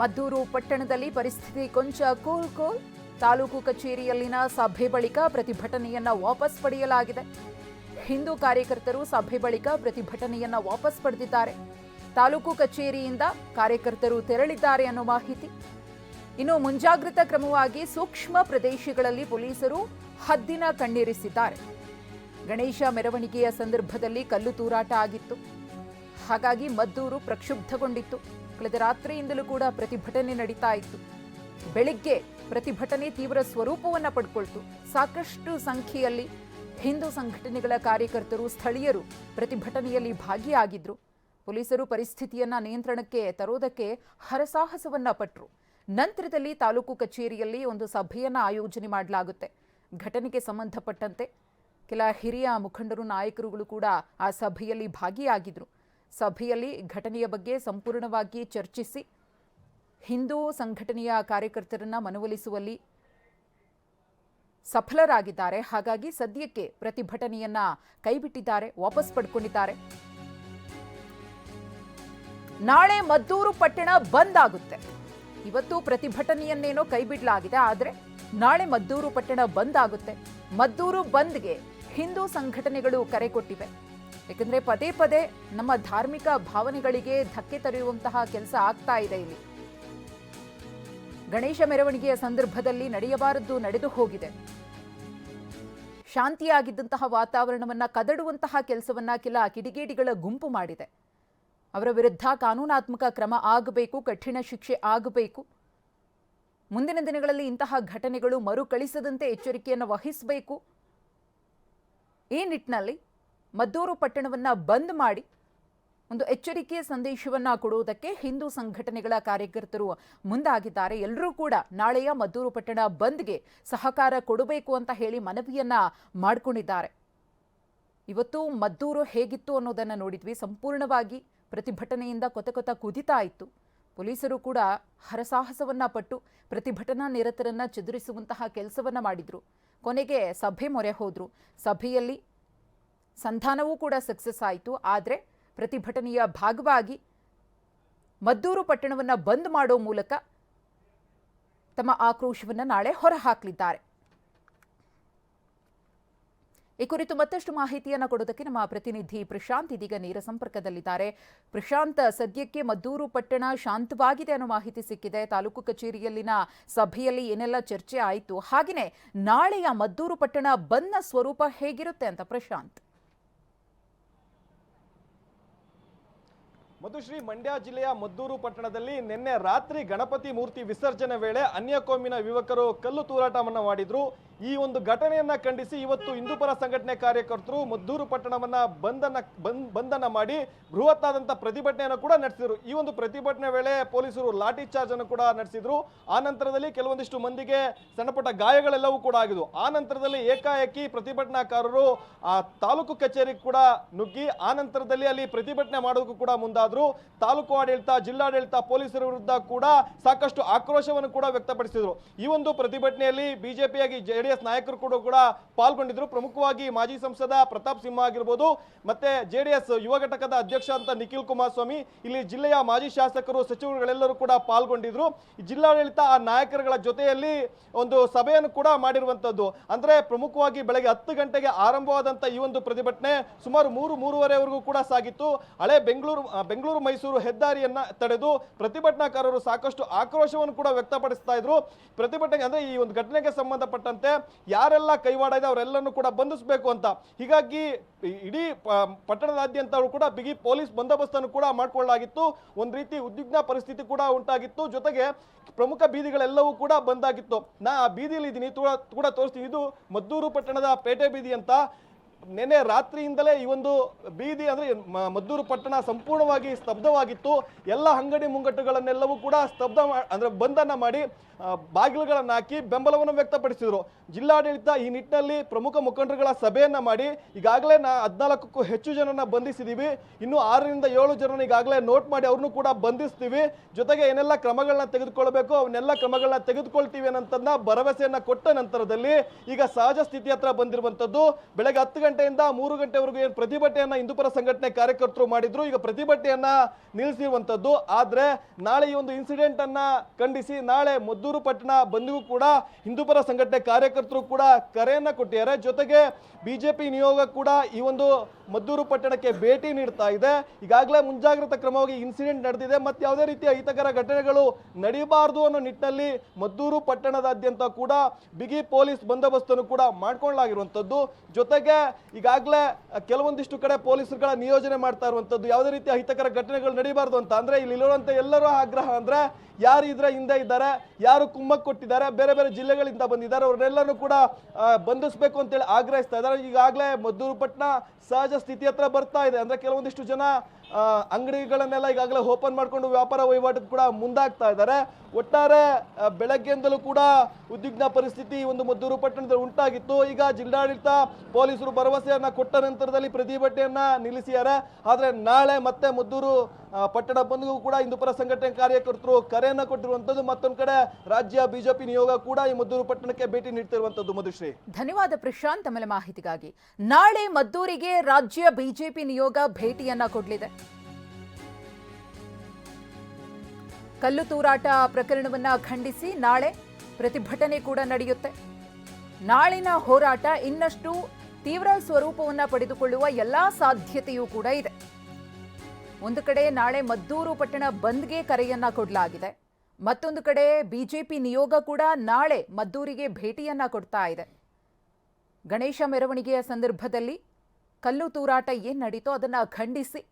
ಮದ್ದೂರು ಪಟ್ಟಣದಲ್ಲಿ ಪರಿಸ್ಥಿತಿ ಕೊಂಚ ಕೂಲ್ ಕೂಲ್. ತಾಲೂಕು ಕಚೇರಿಯಲ್ಲಿನ ಸಭೆ ಬಳಿಕ ಪ್ರತಿಭಟನೆಯನ್ನ ವಾಪಸ್ ಪಡೆಯಲಾಗಿದೆ. ಹಿಂದೂ ಕಾರ್ಯಕರ್ತರು ಸಭೆ ಬಳಿಕ ಪ್ರತಿಭಟನೆಯನ್ನ ವಾಪಸ್ ಪಡೆದಿದ್ದಾರೆ. ತಾಲೂಕು ಕಚೇರಿಯಿಂದ ಕಾರ್ಯಕರ್ತರು ತೆರಳಿದ್ದಾರೆ ಅನ್ನೋ ಮಾಹಿತಿ. ಇನ್ನು ಮುಂಜಾಗ್ರತಾ ಕ್ರಮವಾಗಿ ಸೂಕ್ಷ್ಮ ಪ್ರದೇಶಗಳಲ್ಲಿ ಪೊಲೀಸರು ಹದ್ದಿನ ಕಣ್ಣೀರಿಸಿದ್ದಾರೆ. ಗಣೇಶ ಮೆರವಣಿಗೆಯ ಸಂದರ್ಭದಲ್ಲಿ ಕಲ್ಲು ತೂರಾಟ ಆಗಿತ್ತು. ಹಾಗಾಗಿ ಮದ್ದೂರು ಪ್ರಕ್ಷುಬ್ಧಗೊಂಡಿತ್ತು. ಕಳೆದ ರಾತ್ರಿಯಿಂದಲೂ ಕೂಡ ಪ್ರತಿಭಟನೆ ನಡೀತಾ ಇತ್ತು. ಬೆಳಿಗ್ಗೆ ಪ್ರತಿಭಟನೆ ತೀವ್ರ ಸ್ವರೂಪವನ್ನ ಪಡ್ಕೊಳ್ತು. ಸಾಕಷ್ಟು ಸಂಖ್ಯೆಯಲ್ಲಿ ಹಿಂದೂ ಸಂಘಟನೆಗಳ ಕಾರ್ಯಕರ್ತರು, ಸ್ಥಳೀಯರು ಪ್ರತಿಭಟನೆಯಲ್ಲಿ ಭಾಗಿಯಾಗಿದ್ದರು ಪೊಲೀಸರು ಪರಿಸ್ಥಿತಿಯನ್ನ ನಿಯಂತ್ರಣಕ್ಕೆ ತರೋದಕ್ಕೆ ಹರಸಾಹಸವನ್ನ ಪಟ್ಟರು ನಂತರದಲ್ಲಿ ತಾಲೂಕು ಕಚೇರಿಯಲ್ಲಿ ಒಂದು ಸಭೆಯನ್ನ ಆಯೋಜನೆ ಮಾಡಲಾಗುತ್ತೆ. ಘಟನೆಗೆ ಸಂಬಂಧಪಟ್ಟಂತೆ ಕೆಲ ಹಿರಿಯ ಮುಖಂಡರು, ನಾಯಕರುಗಳು ಕೂಡ ಆ ಸಭೆಯಲ್ಲಿ ಭಾಗಿಯಾಗಿದ್ರು. ಸಭೆಯಲ್ಲಿ ಘಟನೆಯ ಬಗ್ಗೆ ಸಂಪೂರ್ಣವಾಗಿ ಚರ್ಚಿಸಿ ಹಿಂದೂ ಸಂಘಟನೆಯ ಕಾರ್ಯಕರ್ತರನ್ನ ಮನವೊಲಿಸುವಲ್ಲಿ ಸಫಲರಾಗಿದ್ದಾರೆ. ಹಾಗಾಗಿ ಸದ್ಯಕ್ಕೆ ಪ್ರತಿಭಟನೆಯನ್ನ ಕೈಬಿಟ್ಟಿದ್ದಾರೆ, ವಾಪಸ್ ಪಡ್ಕೊಂಡಿದ್ದಾರೆ. ನಾಳೆ ಮದ್ದೂರು ಪಟ್ಟಣ ಬಂದ್ ಆಗುತ್ತೆ. ಇವತ್ತು ಪ್ರತಿಭಟನೆಯನ್ನೇನೋ ಕೈಬಿಡಲಾಗಿದೆ, ಆದರೆ ನಾಳೆ ಮದ್ದೂರು ಪಟ್ಟಣ ಬಂದ್ ಆಗುತ್ತೆ. ಮದ್ದೂರು ಬಂದ್ಗೆ ಹಿಂದೂ ಸಂಘಟನೆಗಳು ಕರೆ ಕೊಟ್ಟಿವೆ. ಯಾಕಂದ್ರೆ ಪದೇ ಪದೇ ನಮ್ಮ ಧಾರ್ಮಿಕ ಭಾವನೆಗಳಿಗೆ ಧಕ್ಕೆ ತರೆಯುವಂತಹ ಕೆಲಸ ಆಗ್ತಾ ಇದೆ ಇಲ್ಲಿ. ಗಣೇಶ ಮೆರವಣಿಗೆಯ ಸಂದರ್ಭದಲ್ಲಿ ನಡೆಯಬಾರದ್ದು ನಡೆದು ಹೋಗಿದೆ. ಶಾಂತಿಯಾಗಿದ್ದಂತಹ ವಾತಾವರಣವನ್ನ ಕದಡುವಂತಹ ಕೆಲಸವನ್ನ ಕೆಲ ಕಿಡಿಗೇಡಿಗಳ ಗುಂಪು ಮಾಡಿದೆ. ಅವರ ವಿರುದ್ಧ ಕಾನೂನಾತ್ಮಕ ಕ್ರಮ ಆಗಬೇಕು, ಕಠಿಣ ಶಿಕ್ಷೆ ಆಗಬೇಕು. ಮುಂದಿನ ದಿನಗಳಲ್ಲಿ ಇಂತಹ ಘಟನೆಗಳು ಮರುಕಳಿಸದಂತೆ ಎಚ್ಚರಿಕೆಯನ್ನು ವಹಿಸಬೇಕು. ಈ ನಿಟ್ಟಿನಲ್ಲಿ ಮದ್ದೂರು ಪಟ್ಟಣವನ್ನು ಬಂದ್ ಮಾಡಿ ಒಂದು ಎಚ್ಚರಿಕೆಯ ಸಂದೇಶವನ್ನು ಕೊಡುವುದಕ್ಕೆ ಹಿಂದೂ ಸಂಘಟನೆಗಳ ಕಾರ್ಯಕರ್ತರು ಮುಂದಾಗಿದ್ದಾರೆ. ಎಲ್ಲರೂ ಕೂಡ ನಾಳೆಯ ಮದ್ದೂರು ಪಟ್ಟಣ ಬಂದ್ಗೆ ಸಹಕಾರ ಕೊಡಬೇಕು ಅಂತ ಹೇಳಿ ಮನವಿಯನ್ನ ಮಾಡಿಕೊಂಡಿದ್ದಾರೆ. ಇವತ್ತು ಮದ್ದೂರು ಹೇಗಿತ್ತು ಅನ್ನೋದನ್ನು ನೋಡಿದ್ವಿ. ಸಂಪೂರ್ಣವಾಗಿ ಪ್ರತಿಭಟನೆಯಿಂದ ಕೊತ ಕೊತ ಕುದಿತಾ ಇತ್ತು. ಪೊಲೀಸರು ಕೂಡ ಹರಸಾಹಸವನ್ನ ಪಟ್ಟು ಪ್ರತಿಭಟನಾ ನಿರತರನ್ನ ಚದುರಿಸುವಂತಹ ಕೆಲಸವನ್ನ ಮಾಡಿದ್ರು. ಕೊನೆಗೆ ಸಭೆ ಮೊರೆ ಹೋದ್ರು. ಸಭೆಯಲ್ಲಿ ಸಂಧಾನವೂ ಕೂಡ ಸಕ್ಸಸ್ ಆಯಿತು. ಆದರೆ ಪ್ರತಿಭಟನೆಯ ಭಾಗವಾಗಿ ಮದ್ದೂರು ಪಟ್ಟಣವನ್ನು ಬಂದ್ ಮಾಡೋ ಮೂಲಕ ತಮ್ಮ ಆಕ್ರೋಶವನ್ನು ನಾಳೆ ಹೊರಹಾಕಲಿದ್ದಾರೆ. ಈ ಕುರಿತು ಮತ್ತಷ್ಟು ಮಾಹಿತಿಯನ್ನು ಕೊಡೋದಕ್ಕೆ ನಮ್ಮ ಪ್ರತಿನಿಧಿ ಪ್ರಶಾಂತ್ ಇದೀಗ ನೇರ ಸಂಪರ್ಕದಲ್ಲಿದ್ದಾರೆ. ಪ್ರಶಾಂತ್, ಸದ್ಯಕ್ಕೆ ಮದ್ದೂರು ಪಟ್ಟಣ ಶಾಂತವಾಗಿದೆ ಅನ್ನೋ ಮಾಹಿತಿ ಸಿಕ್ಕಿದೆ. ತಾಲೂಕು ಕಚೇರಿಯಲ್ಲಿನ ಸಭೆಯಲ್ಲಿ ಏನೆಲ್ಲ ಚರ್ಚೆ ಆಯಿತು ಹಾಗೆಯೇ ನಾಳೆಯ ಮದ್ದೂರು ಪಟ್ಟಣ ಬಂದ ಸ್ವರೂಪ ಹೇಗಿರುತ್ತೆ ಅಂತ ಪ್ರಶಾಂತ್. ಮಧುಶ್ರೀ ಮಂಡ್ಯ ಜಿಲ್ಲೆಯ ಮದ್ದೂರು ಪಟ್ಟಣದಲ್ಲಿ ನಿನ್ನೆ ರಾತ್ರಿ ಗಣಪತಿ ಮೂರ್ತಿ ವಿಸರ್ಜನೆ ವೇಳೆ ಅನ್ಯಕೋಮಿನ ಯುವಕರು ಕಲ್ಲು ತೂರಾಟವನ್ನು ಮಾಡಿದ್ರು. ಈ ಒಂದು ಘಟನೆಯನ್ನ ಖಂಡಿಸಿ ಇವತ್ತು ಹಿಂದೂಪರ ಸಂಘಟನೆ ಕಾರ್ಯಕರ್ತರು ಮದ್ದೂರು ಪಟ್ಟಣವನ್ನ ಬಂಧನ ಬಂಧನ ಮಾಡಿ ಬೃಹತ್ತಾದಂತ ಪ್ರತಿಭಟನೆಯನ್ನು ಕೂಡ ನಡೆಸಿದ್ರು. ಈ ಒಂದು ಪ್ರತಿಭಟನೆ ವೇಳೆ ಪೊಲೀಸರು ಲಾಠಿ ಚಾರ್ಜ್ ಅನ್ನು ಕೂಡ ನಡೆಸಿದ್ರು. ಆ ನಂತರದಲ್ಲಿ ಕೆಲವೊಂದಿಷ್ಟು ಮಂದಿಗೆ ಸಣ್ಣಪುಟ್ಟ ಗಾಯಗಳೆಲ್ಲವೂ ಕೂಡ ಆಗಿದ್ವು. ಆ ನಂತರದಲ್ಲಿ ಏಕಾಏಕಿ ಪ್ರತಿಭಟನಾಕಾರರು, ಆ ತಾಲೂಕು ಕಚೇರಿ ಕೂಡ ನುಗ್ಗಿ, ಆ ನಂತರದಲ್ಲಿ ಅಲ್ಲಿ ಪ್ರತಿಭಟನೆ ಮಾಡೋದಕ್ಕೂ ಕೂಡ ಮುಂದಾದ್ರು. ತಾಲೂಕು ಆಡಳಿತ, ಜಿಲ್ಲಾಡಳಿತ, ಪೊಲೀಸರ ವಿರುದ್ಧ ಕೂಡ ಸಾಕಷ್ಟು ಆಕ್ರೋಶವನ್ನು ಕೂಡ ವ್ಯಕ್ತಪಡಿಸಿದ್ರು. ಈ ಒಂದು ಪ್ರತಿಭಟನೆಯಲ್ಲಿ ಬಿಜೆಪಿಯಾಗಿ ಜೆಡಿಎಸ್ ನಾಯಕರು ಕೂಡ ಕೂಡ ಪಾಲ್ಗೊಂಡಿದ್ರು. ಪ್ರಮುಖವಾಗಿ ಮಾಜಿ ಸಂಸದ ಪ್ರತಾಪ್ ಸಿಂಹ ಆಗಿರ್ಬೋದು, ಮತ್ತೆ ಜೆಡಿಎಸ್ ಯುವ ಘಟಕದ ಅಧ್ಯಕ್ಷ ಅಂತ ನಿಖಿಲ್ ಕುಮಾರಸ್ವಾಮಿ, ಇಲ್ಲಿ ಜಿಲ್ಲೆಯ ಮಾಜಿ ಶಾಸಕರು, ಸಚಿವರುಗಳೆಲ್ಲರೂ ಕೂಡ ಪಾಲ್ಗೊಂಡಿದ್ರು. ಜಿಲ್ಲಾಡಳಿತ ಆ ನಾಯಕರುಗಳ ಜೊತೆಯಲ್ಲಿ ಒಂದು ಸಭೆಯನ್ನು ಕೂಡ ಮಾಡಿರುವಂತದ್ದು. ಅಂದ್ರೆ ಪ್ರಮುಖವಾಗಿ ಬೆಳಗ್ಗೆ ಹತ್ತು ಗಂಟೆಗೆ ಆರಂಭವಾದಂತ ಈ ಒಂದು ಪ್ರತಿಭಟನೆ ಸುಮಾರು ಮೂರು, ಮೂರುವರೆವರೆಗೂ ಕೂಡ ಸಾಗಿತ್ತು. ಹಳೆ ಬೆಂಗಳೂರು ಬೆಂಗಳೂರು, ಮೈಸೂರು ಹೆದ್ದಾರಿಯನ್ನ ತಡೆದು ಪ್ರತಿಭಟನಾಕಾರರು ಸಾಕಷ್ಟು ಆಕ್ರೋಶವನ್ನು ಕೂಡ ವ್ಯಕ್ತಪಡಿಸ್ತಾ ಇದ್ರು. ಪ್ರತಿಭಟನೆ ಅಂದ್ರೆ ಈ ಒಂದು ಘಟನೆಗೆ ಸಂಬಂಧಪಟ್ಟಂತೆ ಯಾರೆಲ್ಲ ಕೈವಾಡ ಇದೆ ಅವರೆಲ್ಲರನ್ನು ಕೂಡ ಬಂಧಿಸಬೇಕು ಅಂತ. ಹೀಗಾಗಿ ಇಡೀ ಪಟ್ಟಣದಾದ್ಯಂತ ಕೂಡ ಬಿಗಿ ಪೊಲೀಸ್ ಬಂದೋಬಸ್ತನ್ನು ಕೂಡ ಮಾಡಿಕೊಳ್ಳಲಾಗಿತ್ತು ಒಂದು ರೀತಿ ಉದ್ವಿಗ್ನ ಪರಿಸ್ಥಿತಿ ಕೂಡ ಉಂಟಾಗಿತ್ತು. ಜೊತೆಗೆ ಪ್ರಮುಖ ಬೀದಿಗಳೆಲ್ಲವೂ ಕೂಡ ಬಂದಾಗಿತ್ತು. ನಾ ಆ ಬೀದಿಯಲ್ಲಿ ಇದ್ದೀನಿ ಕೂಡ ತೋರಿಸ್ತೀನಿ. ಇದು ಮದ್ದೂರು ಪಟ್ಟಣದ ಪೇಟೆ ಬೀದಿ ಅಂತ. ನಿನ್ನೆ ರಾತ್ರಿಯಿಂದಲೇ ಈ ಒಂದು ಬೀದಿ ಅಂದ್ರೆ ಮದ್ದೂರು ಪಟ್ಟಣ ಸಂಪೂರ್ಣವಾಗಿ ಸ್ತಬ್ಧವಾಗಿತ್ತು. ಎಲ್ಲ ಅಂಗಡಿ ಮುಂಗಟ್ಟುಗಳನ್ನೆಲ್ಲವೂ ಕೂಡ ಸ್ತಬ್ಧ ಅಂದ್ರೆ ಬಂಧನ ಮಾಡಿ ಬಾಗಿಲುಗಳನ್ನು ಹಾಕಿ ಬೆಂಬಲವನ್ನು ವ್ಯಕ್ತಪಡಿಸಿದರು. ಜಿಲ್ಲಾಡಳಿತ ಈ ನಿಟ್ಟಿನಲ್ಲಿ ಪ್ರಮುಖ ಮುಖಂಡರುಗಳ ಸಭೆಯನ್ನು ಮಾಡಿ, ಈಗಾಗಲೇ ನಾ ಹದಿನಾಲ್ಕಕ್ಕೂ ಹೆಚ್ಚು ಜನರನ್ನ ಬಂಧಿಸಿದ್ದೀವಿ ಇನ್ನು ಆರರಿಂದ ಏಳು ಜನರನ್ನ ಈಗಾಗಲೇ ನೋಟ್ ಮಾಡಿ ಅವ್ರನ್ನೂ ಕೂಡ ಬಂಧಿಸ್ತೀವಿ. ಜೊತೆಗೆ ಏನೆಲ್ಲ ಕ್ರಮಗಳನ್ನ ತೆಗೆದುಕೊಳ್ಬೇಕು ಅವನ್ನೆಲ್ಲ ಕ್ರಮಗಳನ್ನ ತೆಗೆದುಕೊಳ್ತೀವಿ ಅನ್ನೋಂಥದ್ದನ್ನ ಭರವಸೆಯನ್ನು ಕೊಟ್ಟ ನಂತರದಲ್ಲಿ ಈಗ ಸಹಜ ಸ್ಥಿತಿ ಹತ್ರ ಬಂದಿರುವಂತದ್ದು ಬೆಳಗ್ಗೆ ಹತ್ತು ಗಂಟೆಯಿಂದ ಮೂರು ಗಂಟೆವರೆಗೂ ಏನು ಪ್ರತಿಭಟನೆಯನ್ನ ಹಿಂದೂಪರ ಸಂಘಟನೆ ಕಾರ್ಯಕರ್ತರು ಮಾಡಿದ್ರು, ಈಗ ಪ್ರತಿಭಟನೆಯನ್ನ ನಿಲ್ಲಿಸಿರುವಂತದ್ದು. ಆದ್ರೆ ನಾಳೆ ಈ ಒಂದು ಇನ್ಸಿಡೆಂಟ್ ಅನ್ನ ಖಂಡಿಸಿ, ನಾಳೆ ಮದ್ದೂರು ಪಟ್ಟಣ ಬಂದಿಗೂ ಕೂಡ ಹಿಂದೂಪರ ಸಂಘಟನೆ ಕಾರ್ಯಕರ್ತರು ಕೂಡ ಕರೆಯನ್ನ ಕೊಟ್ಟಿದ್ದಾರೆ. ಜೊತೆಗೆ ಬಿಜೆಪಿ ನಿಯೋಗ ಕೂಡ ಈ ಒಂದು ಮದ್ದೂರು ಪಟ್ಟಣಕ್ಕೆ ಭೇಟಿ ನೀಡ್ತಾ ಇದೆ. ಈಗಾಗಲೇ ಮುಂಜಾಗ್ರತಾ ಕ್ರಮವಾಗಿ ಇನ್ಸಿಡೆಂಟ್ ನಡೆದಿದೆ. ಮತ್ತೆ ಯಾವುದೇ ರೀತಿಯ ಅಹಿತಕರ ಘಟನೆಗಳು ನಡೆಯಬಾರದು ಅನ್ನೋ ನಿಟ್ಟಿನಲ್ಲಿ ಮದ್ದೂರು ಪಟ್ಟಣದಾದ್ಯಂತ ಕೂಡ ಬಿಗಿ ಪೊಲೀಸ್ ಬಂದೋಬಸ್ತನ್ನು ಕೂಡ ಮಾಡ್ಕೊಳ್ಳಲಾಗಿರುವಂಥದ್ದು ಜೊತೆಗೆ ಈಗಾಗಲೇ ಕೆಲವೊಂದಿಷ್ಟು ಕಡೆ ಪೊಲೀಸರುಗಳ ನಿಯೋಜನೆ ಮಾಡ್ತಾ ಇರುವಂಥದ್ದು ಯಾವುದೇ ರೀತಿಯ ಅಹಿತಕರ ಘಟನೆಗಳು ನಡೀಬಾರ್ದು ಅಂತ ಅಂದ್ರೆ ಇಲ್ಲಿರುವಂತ ಎಲ್ಲರೂ ಆಗ್ರಹ ಅಂದ್ರೆ ಯಾರು ಇದ್ರ ಹಿಂದೆ ಇದ್ದಾರೆ, ಯಾರು ಕುಮ್ಮಕ್ಕೆ ಕೊಟ್ಟಿದ್ದಾರೆ, ಬೇರೆ ಬೇರೆ ಜಿಲ್ಲೆಗಳಿಂದ ಬಂದಿದ್ದಾರೆ ಅವ್ರನ್ನೆಲ್ಲರೂ ಕೂಡ ಬಂಧಿಸಬೇಕು ಅಂತೇಳಿ ಆಗ್ರಹಿಸ್ತಾ ಇದ್ದಾರೆ. ಈಗಾಗಲೇ ಮದ್ದೂರು ಪಟ್ಟಣ ಸಹಜ ಸ್ಥಿತಿ ಹತ್ರ ಬರ್ತಾ ಇದೆ. ಅಂದ್ರೆ ಕೆಲವೊಂದಿಷ್ಟು ಜನ ಅಂಗಡಿಗಳನ್ನೆಲ್ಲ ಈಗಾಗಲೇ ಓಪನ್ ಮಾಡ್ಕೊಂಡು ವ್ಯಾಪಾರ ವಹಿವಾಟು ಕೂಡ ಮುಂದಾಗ್ತಾ ಇದ್ದಾರೆ. ಒಟ್ಟಾರೆ ಬೆಳಗ್ಗೆಯಿಂದಲೂ ಕೂಡ ಉದ್ವಿಗ್ನ ಪರಿಸ್ಥಿತಿ ಒಂದು ಮದ್ದೂರು ಪಟ್ಟಣದಲ್ಲಿ ಉಂಟಾಗಿತ್ತು. ಈಗ ಜಿಲ್ಲಾಡಳಿತ, ಪೊಲೀಸರು ಭರವಸೆಯನ್ನ ಕೊಟ್ಟ ನಂತರದಲ್ಲಿ ಪ್ರತಿಭಟನೆಯನ್ನ ನಿಲ್ಲಿಸಿದ್ದಾರೆ ಆದ್ರೆ ನಾಳೆ ಮತ್ತೆ ಮದ್ದೂರು ಪಟ್ಟಣ ಬಂದ್ಗೂ ಕೂಡ ಹಿಂದೂಪರ ಸಂಘಟನೆ ಕಾರ್ಯಕರ್ತರು ಕರೆಯನ್ನ ಕೊಟ್ಟಿರುವಂತದ್ದು, ಮತ್ತೊಂದ್ ಕಡೆ ರಾಜ್ಯ ಬಿಜೆಪಿ ನಿಯೋಗ ಕೂಡ ಈ ಮದ್ದೂರು ಪಟ್ಟಣಕ್ಕೆ ಭೇಟಿ ನೀಡ್ತಿರುವಂತದ್ದು ಮಧುಶ್ರೀ. ಧನ್ಯವಾದ ಪ್ರಶಾಂತ್ ತಮ್ಮ ಮಾಹಿತಿಗಾಗಿ. ನಾಳೆ ಮದ್ದೂರಿಗೆ ರಾಜ್ಯ ಬಿಜೆಪಿ ನಿಯೋಗ ಭೇಟಿಯನ್ನ ಕೊಡಲಿದೆ. ಕಲ್ಲು ತೂರಾಟ ಪ್ರಕರಣವನ್ನ ಖಂಡಿಸಿ ನಾಳೆ ಪ್ರತಿಭಟನೆ ಕೂಡ ನಡೆಯುತ್ತೆ. ನಾಳಿನ ಹೋರಾಟ ಇನ್ನಷ್ಟು ತೀವ್ರ ಸ್ವರೂಪವನ್ನ ಪಡೆದುಕೊಳ್ಳುವ ಎಲ್ಲಾ ಸಾಧ್ಯತೆಯೂ ಕೂಡ ಇದೆ. ಒಂದು ಕಡೆ ನಾಳೆ ಮದ್ದೂರು ಪಟ್ಟಣ ಬಂದ್ಗೆ ಕರೆಯನ್ನ ಕೊಡಲಾಗಿದೆ. ಮತ್ತೊಂದು ಕಡೆ ಬಿಜೆಪಿ ನಿಯೋಗ ಕೂಡ ನಾಳೆ ಮದ್ದೂರಿಗೆ ಭೇಟಿಯನ್ನ ಕೊಡ್ತಾ ಇದೆ. ಗಣೇಶ ಮೆರವಣಿಗೆಯ ಸಂದರ್ಭದಲ್ಲಿ ಕಲ್ಲು ತೂರಾಟ ಏನ್ ನಡೀತೋ ಅದನ್ನ ಖಂಡಿಸಿ.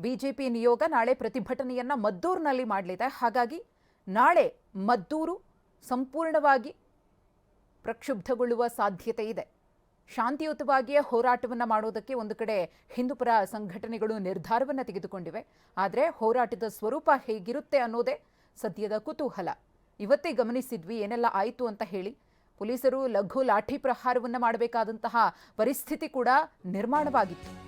ಬಿಜೆಪಿ ನಿಯೋಗ ನಾಳೆ ಪ್ರತಿಭಟನೆಯನ್ನ ಮದ್ದೂರಿನಲ್ಲಿ ಮಾಡಲಿದೆ. ಹಾಗಾಗಿ ನಾಳೆ ಮದ್ದೂರು ಸಂಪೂರ್ಣವಾಗಿ ಪ್ರಕ್ಷುಬ್ಧಗೊಳ್ಳುವ ಸಾಧ್ಯತೆ ಇದೆ. ಶಾಂತಿಯುತವಾಗಿಯೇ ಹೋರಾಟವನ್ನು ಮಾಡೋದಕ್ಕೆ ಒಂದು ಕಡೆ ಹಿಂದೂಪರ ಸಂಘಟನೆಗಳು ನಿರ್ಧಾರವನ್ನು ತೆಗೆದುಕೊಂಡಿವೆ. ಆದರೆ ಹೋರಾಟದ ಸ್ವರೂಪ ಹೇಗಿರುತ್ತೆ ಅನ್ನೋದೇ ಸದ್ಯದ ಕುತೂಹಲ. ಇವತ್ತೇ ಗಮನಿಸಿದ್ವಿ, ಏನೆಲ್ಲ ಆಯಿತು ಅಂತ ಹೇಳಿ. ಪೊಲೀಸರು ಲಘು ಲಾಠಿ ಪ್ರಹಾರವನ್ನು ಮಾಡಬೇಕಾದಂತಹ ಪರಿಸ್ಥಿತಿ ಕೂಡ ನಿರ್ಮಾಣವಾಗಿತ್ತು.